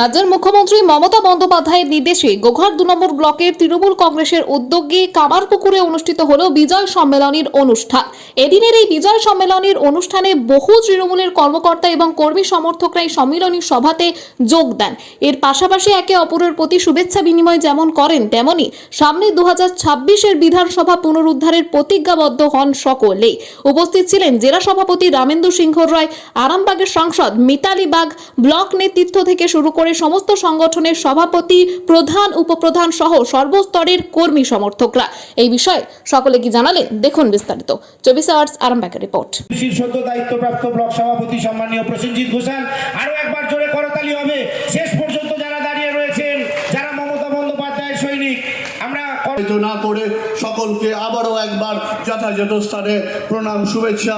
রাজ্যের মুখ্যমন্ত্রী মমতা বন্দ্যোপাধ্যায়ের নির্দেশে গোঘাট দু নম্বর ব্লকের তৃণমূল কংগ্রেসের উদ্যোগে কামারপুকুরে অনুষ্ঠিত হল বিজয় সম্মেলনের অনুষ্ঠান। এদিনের এই বিজয় সম্মেলনের অনুষ্ঠানে বহু তৃণমূলের কর্মকর্তা এবং কর্মী সমর্থকরা এই সম্মেলনী সভাতে যোগ দেন। এর পাশাপাশি একে অপরের প্রতি শুভেচ্ছা বিনিময় যেমন করেন তেমনি সামনে দু ছাব্বিশের বিধানসভা পুনরুদ্ধারের প্রতিজ্ঞাবদ্ধ হন সকলেই। উপস্থিত ছিলেন জেলা সভাপতি রামেন্দু সিংহ রায়, আরামবাগের সাংসদ মিতালি বাগ, ব্লক নেতৃত্ব থেকে শুরু করে সমস্ত সংগঠনের সভাপতি প্রধান উপপ্রধান সহ সর্বস্তরের কর্মী সমর্থকরা। এই বিষয়ে সকলে কি জানালেন দেখুন বিস্তারিত। চব্বিশ আওয়ার্স আরামবাগের রিপোর্ট। শীর্ষত দায়িত্বপ্রাপ্ত ব্লক সভাপতি সম্মানীয় প্রসেনজিৎ ঘোষাল আরও একবার জোরে করতালি হবে। শেষ পর্যন্ত যারা দাঁড়িয়ে রয়েছেন যারা মমতা বন্দ্যোপাধ্যায়ের সৈনিক আমরা আলোচনা করে সকলকে আবারও একবার যথাযথ স্থানে প্রণাম শুভেচ্ছা।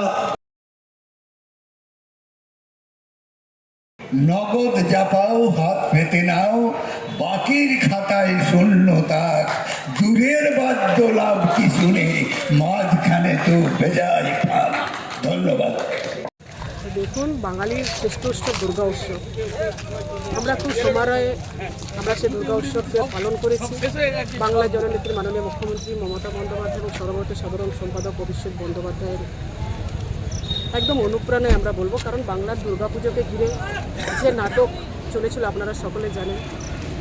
নগদ জাপাও হাত পেতে নাও। বাকির খাতায় শূন্যতার দূরের বাদ্য লাভ কি শুনে মাঝখানে তো বেজায় ফাল ধন্যবাদ। দেখুন, বাঙালির শ্রেষ্ঠ উৎসব দুর্গা উৎসব। আমরা খুব সমারোহে আমরা সেই দুর্গা উৎসবকে পালন করেছি। বাংলা জননেত্রী মাননীয় মুখ্যমন্ত্রী মমতা বন্দ্যোপাধ্যায় এবং সর্বভারতীয় সাধারণ সম্পাদক অভিষেক বন্দ্যোপাধ্যায়ের একদম অনুপ্রাণে আমরা বলব, কারণ বাংলার দুর্গাপুজোকে ঘিরে যে নাটক চলেছিল আপনারা সকলে জানেন,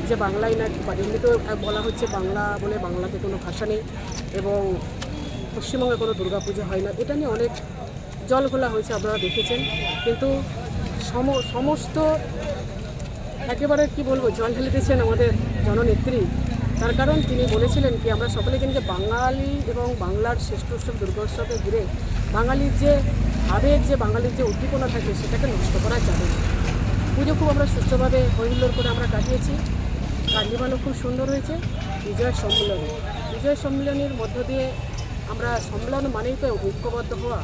যে বাংলায় না এমনিতেও বলা হচ্ছে বাংলা বলে বাংলাতে কোনো ভাষা নেই এবং পশ্চিমবঙ্গে কোনো দুর্গাপুজো হয় না। এটা নিয়ে অনেক জল ঘোলা হয়েছে আপনারা দেখেছেন, কিন্তু সম, সমস্ত একেবারে কি বলব, জল ঢেলে দিয়েছেন আমাদের জননেত্রী তার কারণ তিনি বলেছিলেন কি, আমরা সকলে কিন্তু বাঙালি এবং বাংলার শ্রেষ্ঠ উৎসব দুর্গোৎসবকে ঘিরে বাঙালির যে আবেগ, যে বাঙালির যে উদ্দীপনা থাকে সেটাকে নষ্ট করা যাবে পুজো খুব আমরা সুস্থভাবে হৈহুল্লোড় করে আমরা কাটিয়েছি। কার্নিভালও খুব সুন্দর হয়েছে। বিজয় সম্মেলন। বিজয় সম্মেলনের মধ্য দিয়ে আমরা সম্মেলন মানেই তো ঐক্যবদ্ধ হওয়া,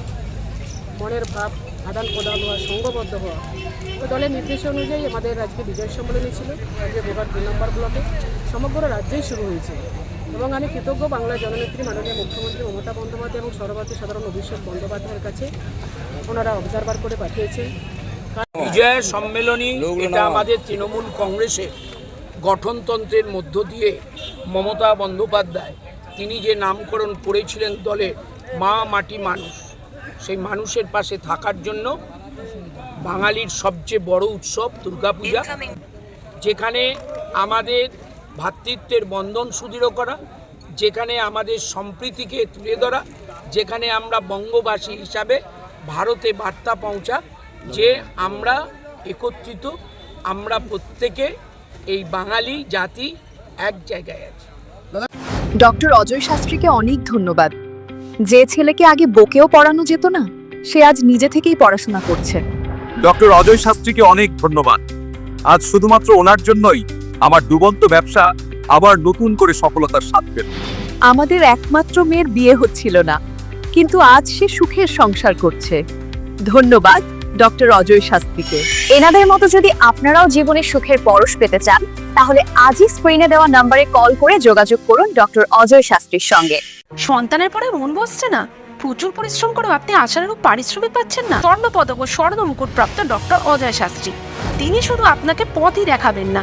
মনের ভাব আদান প্রদান হওয়া, সঙ্গবদ্ধ হওয়া। তো দলের নির্দেশ অনুযায়ী আমাদের আজকে বিজয় সম্মেলনী ছিল। আজকে গোবার দুই নম্বর ব্লকে। সমগ্র রাজ্যেই শুরু হয়েছে। এবং আমি কৃতজ্ঞ বাংলা জননেত্রী মাননীয় মুখ্যমন্ত্রী মমতা বন্দ্যোপাধ্যায় এবং সর্বভারতীয় সাধারণ অভিষেক বন্দ্যোপাধ্যায়ের কাছে ওনারা অবজারভার করে পাঠিয়েছেন। বিজয় সম্মেলনী এটা আমাদের তৃণমূল কংগ্রেসের গঠনতন্ত্রের মধ্য দিয়ে মমতা বন্দ্যোপাধ্যায় তিনি যে নামকরণ করেছিলেন দলে মা মাটি মানুষ সেই মানুষের পাশে থাকার জন্য বাঙালির সবচেয়ে বড় উৎসব দুর্গাপূজা। যেখানে আমাদের ভ্রাতৃত্বের বন্ধন সুদৃঢ় করা যেখানে আমাদের সম্প্রীতিকে তুলে ধরা যেখানে আমরা বঙ্গবাসী হিসাবে ভারতে বার্তা পৌঁছা যে আমরা একত্রিত আমরা প্রত্যেকে এই বাঙালি জাতি এক জায়গায় আছি। ডক্টর অজয় শাস্ত্রীকে অনেক ধন্যবাদ। যে ছেলেকে আগে বকেও পড়ানো যেত না সে আজ নিজে থেকেই পড়াশোনা করছে। ডক্টর অজয় শাস্ত্রীকে অনেক ধন্যবাদ। আজ শুধুমাত্র ওনার জন্যই আমার ডুবন্ত ব্যবসা আবার নতুন করে সফলতার স্বাদ পেল। আমাদের একমাত্র মেয়ের বিয়ে হচ্ছিল না কিন্তু আজ সে সুখের সংসার করছে। ধন্যবাদ ডক্টর অজয় শাস্ত্রীকে। এনাদের মতো যদি আপনারাও জীবনে সুখের পরশ পেতে চান তাহলে আজই স্ক্রিনে দেওয়া নম্বরে কল করে যোগাযোগ করুন ডক্টর অজয় শাস্ত্রীর সঙ্গে। সন্তানের পরে মন বসছে না? প্রচুর পরিশ্রম করেও আপনি আশার আশানুরূপ পারিশ্রমিক পাচ্ছেন না? স্বর্ণ পদক ও স্বর্ণ মুকুট প্রাপ্ত ডক্টর অজয় শাস্ত্রী। তিনি শুধু আপনাকে পথই দেখাবেন না